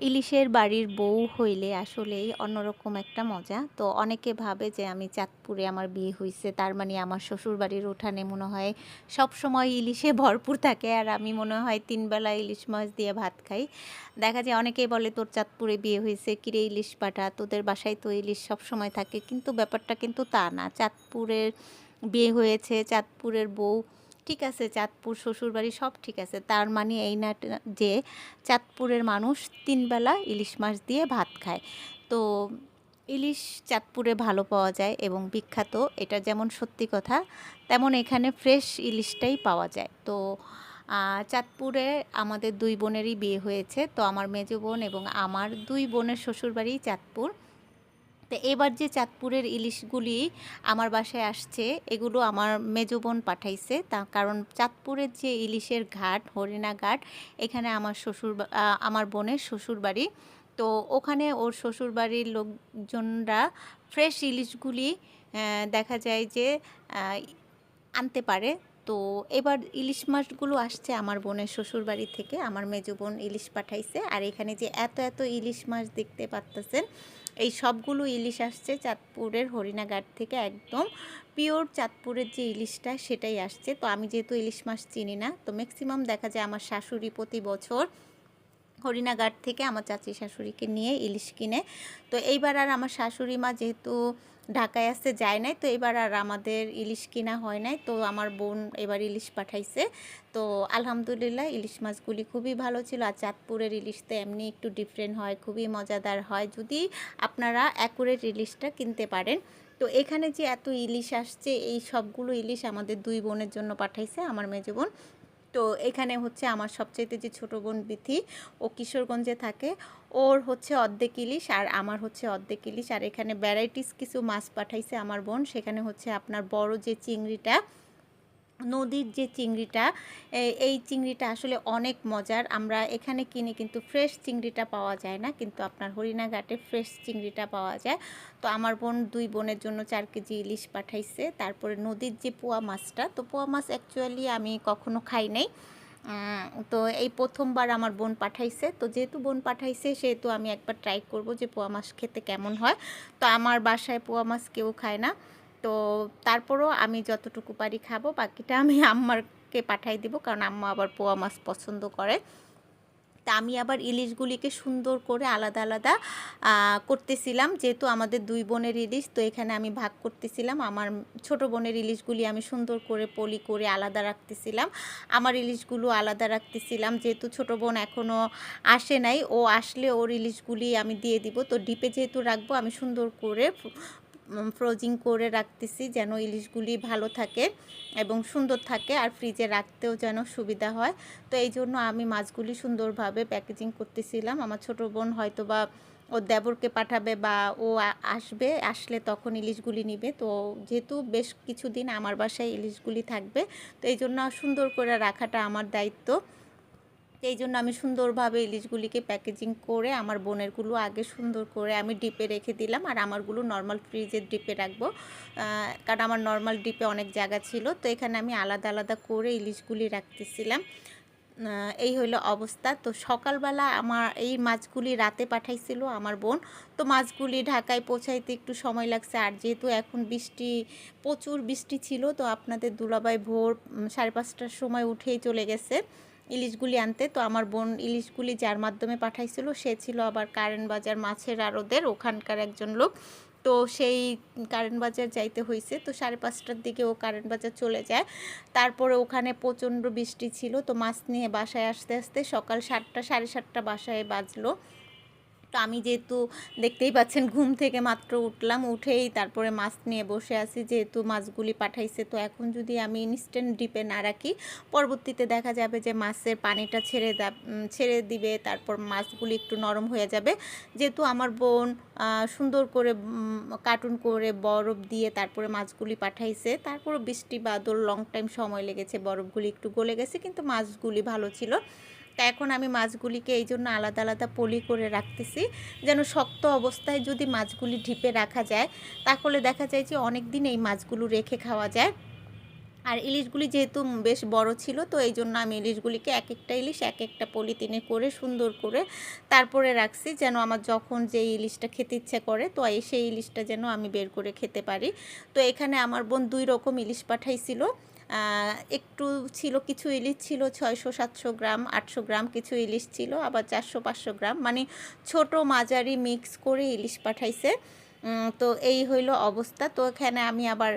ইলিশের বাড়ির বউ হইলে আসলেই অন্যরকম একটা মজা। তো অনেকে ভাবে যে আমি চাঁদপুরে আমার বিয়ে হয়েছে তার মানে আমার শ্বশুর বাড়ির উঠানে মনে হয় সব সময় ইলিশে ভরপুর থাকে আর আমি মনে হয় তিনবেলা ইলিশ মাছ দিয়ে ভাত খাই। দেখা যায় অনেকেই বলে, তোর চাঁদপুরে বিয়ে হয়েছে কিরে ইলিশ পাটা? তোদের বাসায় তো ইলিশ সব সময় থাকে। কিন্তু ব্যাপারটা কিন্তু তা না। চাঁদপুরের বিয়ে হয়েছে, চাঁদপুরের বউ ঠিক আছে, চাঁদপুর শ্বশুরবাড়ি সব ঠিক আছে। তার মানে এই না যে চাঁদপুরের মানুষ তিনবেলা ইলিশ মাছ দিয়ে ভাত খায়। তো ইলিশ চাঁদপুরে ভালো পাওয়া যায় এবং বিখ্যাত, এটা যেমন সত্যি কথা, তেমন এখানে ফ্রেশ ইলিশটাই পাওয়া যায়। তো চাঁদপুরে আমাদের দুই বোনেরই বিয়ে হয়েছে। তো আমার মেজো বোন এবং আমার দুই বোনের শ্বশুরবাড়ি চাঁদপুর। তো এবার যে চাঁদপুরের ইলিশগুলি আমার বাসায় আসছে, এগুলো আমার মেজো বোন পাঠাইছে। তা কারণ চাঁদপুরের যে ইলিশের ঘাট, হরিণা ঘাট, এখানে আমার শ্বশুর আমার বোনের শ্বশুর বাড়ি তো ওখানে ওর শ্বশুর বাড়ির লোকজনরা ফ্রেশ ইলিশগুলি দেখা যায় যে আনতে পারে। তো এবার ইলিশ মাছগুলো আসছে আমার বোনের শ্বশুর বাড়ি থেকে। আমার মেজো বোন ইলিশ পাঠাইছে। আর এখানে যে এত এত ইলিশ মাছ দেখতে পারতেছেন, এই সবগুলো ইলিশ আসছে চাঁদপুরের হরিণাঘাট থেকে একদম পিওর চাঁদপুরের যে ইলিশটা সেটাই আসছে। তো আমি যেহেতু ইলিশ মাছ চিনি না, তো ম্যাক্সিমাম দেখা যায় আমার শাশুড়ি প্রতি বছর হরিণাঘাট থেকে আমার চাচি শাশুড়িকে নিয়ে ইলিশ কিনে। তো এইবার আর আমার শাশুড়ি মা যেহেতু ঢাকায় আসতে যায় নাই, তো এবার আর আমাদের ইলিশ কিনা হয় নাই। তো আমার বোন এবার ইলিশ পাঠাইছে। তো আলহামদুলিল্লাহ ইলিশ মাছগুলি খুবই ভালো ছিল। আর চাঁদপুরের ইলিশ তো এমনি একটু ডিফারেন্ট হয়, খুবই মজাদার হয়। যদি আপনারা অ্যাকুরেট ইলিশটা কিনতে পারেন। তো এখানে যে এত ইলিশ আসছে, এই সবগুলো ইলিশ আমাদের দুই বোনের জন্য পাঠাইছে, আমার মেজো বোন। তো এখানে হচ্ছে আমার সবচেয়ে যে ছোটো বোন বিথি, ও কিশোরগঞ্জে থাকে। ওর হচ্ছে অর্ধেক ইলিশ আর আমার হচ্ছে অর্ধেক ইলিশ। আর এখানে ভ্যারাইটিস কিছু মাছ পাঠাইছে আমার বোন। সেখানে হচ্ছে আপনার বড় যে চিংড়িটা নদীর যে চিংড়িটা এই চিংড়িটা আসলে অনেক মজার। আমরা এখানে কিনে কিন্তু ফ্রেশ চিংড়িটা পাওয়া যায় না, কিন্তু আপনার হরিণাঘাটে ফ্রেশ চিংড়িটা পাওয়া যায়। তো আমার বোন, দুই বোনের জন্য চার কেজি ইলিশ পাঠাইছে। তারপরে নদীর যে পোয়া মাছটা, তো পোয়া মাছ অ্যাকচুয়ালি আমি কখনো খাই নাই। তো এই প্রথমবার আমার বোন পাঠাইছে। তো যেহেতু বোন পাঠাইছে, সেহেতু আমি একবার ট্রাই করব যে পোয়া মাছ খেতে কেমন হয়। তো আমার বাসায় পোয়া মাছ কেউ খায় না। তো তারপরও আমি যতটুকু পারি খাব, বাকিটা আমি আম্মারকে পাঠাই দিব, কারণ আম্মা আবার পোয়া মাছ পছন্দ করে। তা আমি আবার ইলিশগুলিকে সুন্দর করে আলাদা আলাদা করতেছিলাম, যেহেতু আমাদের দুই বোনের ইলিশ, তো এখানে আমি ভাগ করতেছিলাম। আমার ছোট বোনের ইলিশগুলি আমি সুন্দর করে পলি করে আলাদা রাখতেছিলাম। আমার ইলিশগুলো আলাদা রাখতেছিলাম, যেহেতু ছোট বোন এখনও আসে নাই, ও আসলে ওর ইলিশগুলি আমি দিয়ে দিব। তো ডিপে যেহেতু রাখব, আমি সুন্দর করে ফ্রোজিং করে রাখতেছি যেন ইলিশগুলি ভালো থাকে এবং সুন্দর থাকে আর ফ্রিজে রাখতেও যেন সুবিধা হয়। তো এই জন্য আমি মাছগুলি সুন্দরভাবে প্যাকেজিং করতেছিলাম। আমার ছোট বোন হয়তো বা ও দেবরকে পাঠাবে বা ও আসবে, আসলে তখন ইলিশগুলি নিবে। তো যেহেতু বেশ কিছুদিন আমার বাসায় ইলিশগুলি থাকবে, তো এই জন্য সুন্দর করে রাখাটা আমার দায়িত্ব। এই জন্য আমি সুন্দরভাবে ইলিশগুলিকে প্যাকেজিং করে আমার বোনেরগুলো আগে সুন্দর করে আমি ডিপে রেখে দিলাম আর আমারগুলো নর্মাল ফ্রিজের ডিপে রাখব। কারণ আমার নর্মাল ডিপে অনেক জায়গা ছিল, তো এখানে আমি আলাদা আলাদা করে ইলিশগুলি রাখতেছিলাম। এই হলো অবস্থা। তো সকালবেলা আমার এই মাছগুলি রাতে পাঠাইছিল আমার বোন। তো মাছগুলি ঢাকায় পৌঁছাইতে একটু সময় লাগছে। আর যেহেতু এখন বৃষ্টি, প্রচুর বৃষ্টি ছিল, তো আপনাদের দুলাবাই ভোর সাড়ে পাঁচটার সময় উঠেই চলে গেছে। ইলিশগুলি আনতে। তো আমার বোন ইলিশগুলি যার মাধ্যমে পাঠাইছিল, সে ছিল আবার কারেন্ট বাজার মাছের আড়দের ওখানকার একজন লোক। তো সেই কারেন্ট বাজার যাইতে হয়েছে তো সাড়ে পাঁচটার দিকে ও কারেন্ট বাজার চলে যায়। তারপরে ওখানে প্রচণ্ড বৃষ্টি ছিল, তো মাছ নিয়ে বাসায় আসতে আসতে সকাল সাতটা, সাড়ে সাতটা বাসায় বাজলো। তো আমি যেহেতু দেখতেই পাচ্ছেন ঘুম থেকে মাত্র উঠলাম, উঠেই তারপরে মাছ নিয়ে বসে আছি। যেহেতু মাছগুলি পাঠাইছে, তো এখন যদি আমি ইনস্ট্যান্ট ডিপে না রাখি, পরবর্তীতে দেখা যাবে যে মাছের পানিটা ছেড়ে ছেড়ে দিবে, তারপর মাছগুলি একটু নরম হয়ে যাবে। যেহেতু আমার বোন সুন্দর করে কার্টুন করে বরফ দিয়ে তারপরে মাছগুলি পাঠাইছে তারপর বৃষ্টি, বাদল লং টাইম সময় লেগেছে, বরফগুলি একটু গলে গেছে, কিন্তু মাছগুলি ভালো ছিল। তা এখন আমি মাছগুলিকে এই জন্য আলাদা আলাদা পলি করে রাখতেছি, যেন শক্ত অবস্থায় যদি মাছগুলি ঢিপে রাখা যায়, তাহলে দেখা যায় যে অনেক দিন এই মাছগুলো রেখে খাওয়া যায়। আর ইলিশগুলি যেহেতু বেশ বড় ছিল, তো এই জন্য আমি ইলিশগুলিকে এক একটা ইলিশ, এক একটা পলিথিনে করে সুন্দর করে তারপরে রাখছি, যেন আমার যখন যে ইলিশটা খেতে ইচ্ছে করে, তো সেই ইলিশটা যেন আমি বের করে খেতে পারি। তো এখানে আমার বোন দুই রকম ইলিশ পাঠাইছিল। একটু ছিল কিছু ইলিশ ছিল ছয়শো, সাতশো গ্রাম, আটশো গ্রাম, কিছু ইলিশ ছিল, আবার চারশো, পাঁচশো গ্রাম। মানে ছোট মাঝারি মিক্স করে ইলিশ পাঠাইছে। তো এই হইল অবস্থা। তো এখানে আমি আবার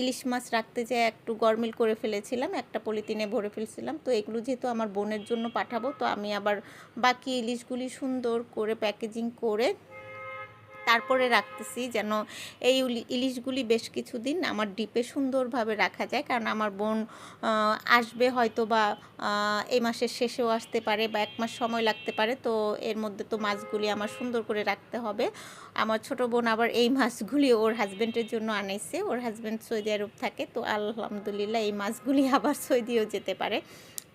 ইলিশ মাছ রাখতে যেয়ে একটু গরমিল করে ফেলেছিলাম, একটা পলিথিনে ভরে ফেলছিলাম। তো এগুলো যেহেতু আমার বোনের জন্য পাঠাবো, তো আমি আবার বাকি ইলিশগুলি সুন্দর করে প্যাকেজিং করে তারপরে রাখতেছি যেন এই ইলিশগুলি বেশ কিছুদিন আমার ডিপে সুন্দরভাবে রাখা যায়। কারণ আমার বোন আসবে হয়তো বা এই মাসের শেষেও আসতে পারে বা এক মাস সময় লাগতে পারে। তো এর মধ্যে তো মাছগুলি আমার সুন্দর করে রাখতে হবে। আমার ছোট বোন আবার এই মাছগুলি ওর হাজব্যান্ডের জন্য আনাইছে ওর হাজব্যান্ড সৌদি আরব থাকে। তো আলহামদুলিল্লাহ এই মাছগুলি আবার সৌদিও যেতে পারে।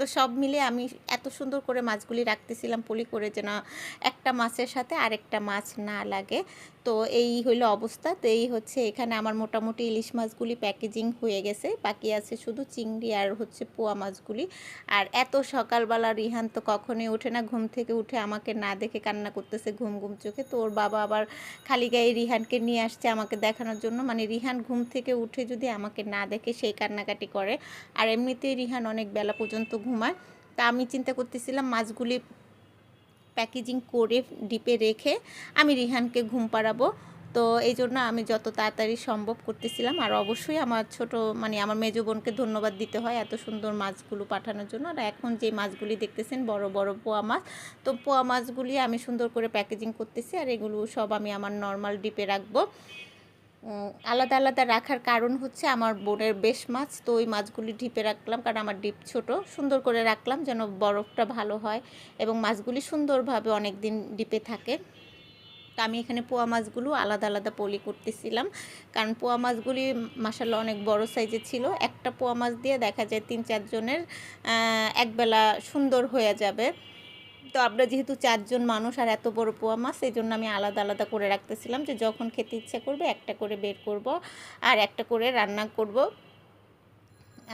তো সব মিলে আমি এত সুন্দর করে মাছগুলি রাখতেছিলাম, পুলি করে যেন একটা মাছের সাথে আরেকটা মাছ না লাগে। তো এই হইল অবস্থা। তো এই হচ্ছে এখানে আমার মোটামুটি ইলিশ মাছগুলি প্যাকেজিং হয়ে গেছে। বাকি আছে শুধু চিংড়ি আর হচ্ছে পোয়া মাছগুলি। আর এত সকালবেলা রিহান তো কখনোই ওঠে না, ঘুম থেকে উঠে আমাকে না দেখে কান্না করতেছে ঘুম ঘুম চোখে। তো ওর বাবা আবার খালি গায়ে রিহানকে নিয়ে আসছে আমাকে দেখানোর জন্য। মানে রিহান ঘুম থেকে উঠে যদি আমাকে না দেখে সেই কান্নাকাটি করে। আর এমনিতেই রিহান অনেক বেলা পর্যন্ত ঘুমায়। তা আমি চিন্তা করতেছিলাম মাছগুলি প্যাকেজিং করে ডিপে রেখে আমি রিহানকে ঘুম পাড়াবো। তো এই জন্য আমি যত তাড়াতাড়ি সম্ভব করতেছিলাম। আর অবশ্যই আমার ছোট মানে আমার মেজো বোনকে ধন্যবাদ দিতে হয় এত সুন্দর মাছগুলো পাঠানোর জন্য। আর এখন যে মাছগুলি দেখতেছেন, বড় বড় পোয়া মাছ, তো পোয়া মাছগুলি আমি সুন্দর করে প্যাকেজিং করতেছি। আর এগুলো সব আমি আমার নর্মাল ডিপে রাখব। আলাদা আলাদা রাখার কারণ হচ্ছে আমার বোনের বেশ মাছ, তো ওই মাছগুলি ডিপে রাখলাম কারণ আমার ডিপ ছোট। সুন্দর করে রাখলাম যেন বরফটা ভালো হয় এবং মাছগুলি সুন্দরভাবে অনেক দিন ডিপে থাকে। তো আমি এখানে পোয়া মাছগুলো আলাদা আলাদা পলি করতেছিলাম কারণ পোয়া মাছগুলি মাসাল্লাহ অনেক বড় সাইজের ছিল। একটা পোয়া মাছ দিয়ে দেখা যায় তিন চারজনের একবেলা সুন্দর হয়ে যাবে। তো আমরা যেহেতু চারজন মানুষ আর এত বড় পোয়া মাছ এই জন্য আমি আলাদা আলাদা করে রাখতেছিলাম যে যখন খেতে ইচ্ছা করবে একটা করে বের করব আর একটা করে রান্না করব।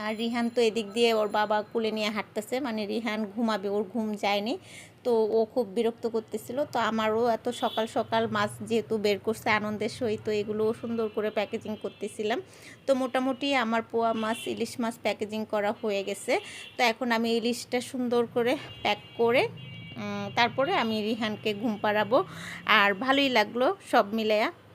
আর রিহান তো এদিক দিয়ে ওর বাবা কুলে নিয়ে হাঁটতেছে মানে রিহান ঘুমাবে, ওর ঘুম যায়নি। তো ও খুব বিরক্ত করতেছিল। তো আমারও এত সকাল সকাল মাছ যেহেতু বের করছে, আনন্দের সহিত এগুলো সুন্দর করে প্যাকেজিং করতেছিলাম। তো মোটামুটি আমার পোয়া মাছ, ইলিশ মাছ প্যাকেজিং করা হয়ে গেছে। তো এখন আমি ইলিশটা সুন্দর করে প্যাক করে তারপরে আমি রিহানকে ঘুম পাড়াবো। আর ভালোই লাগল সব মিলায়া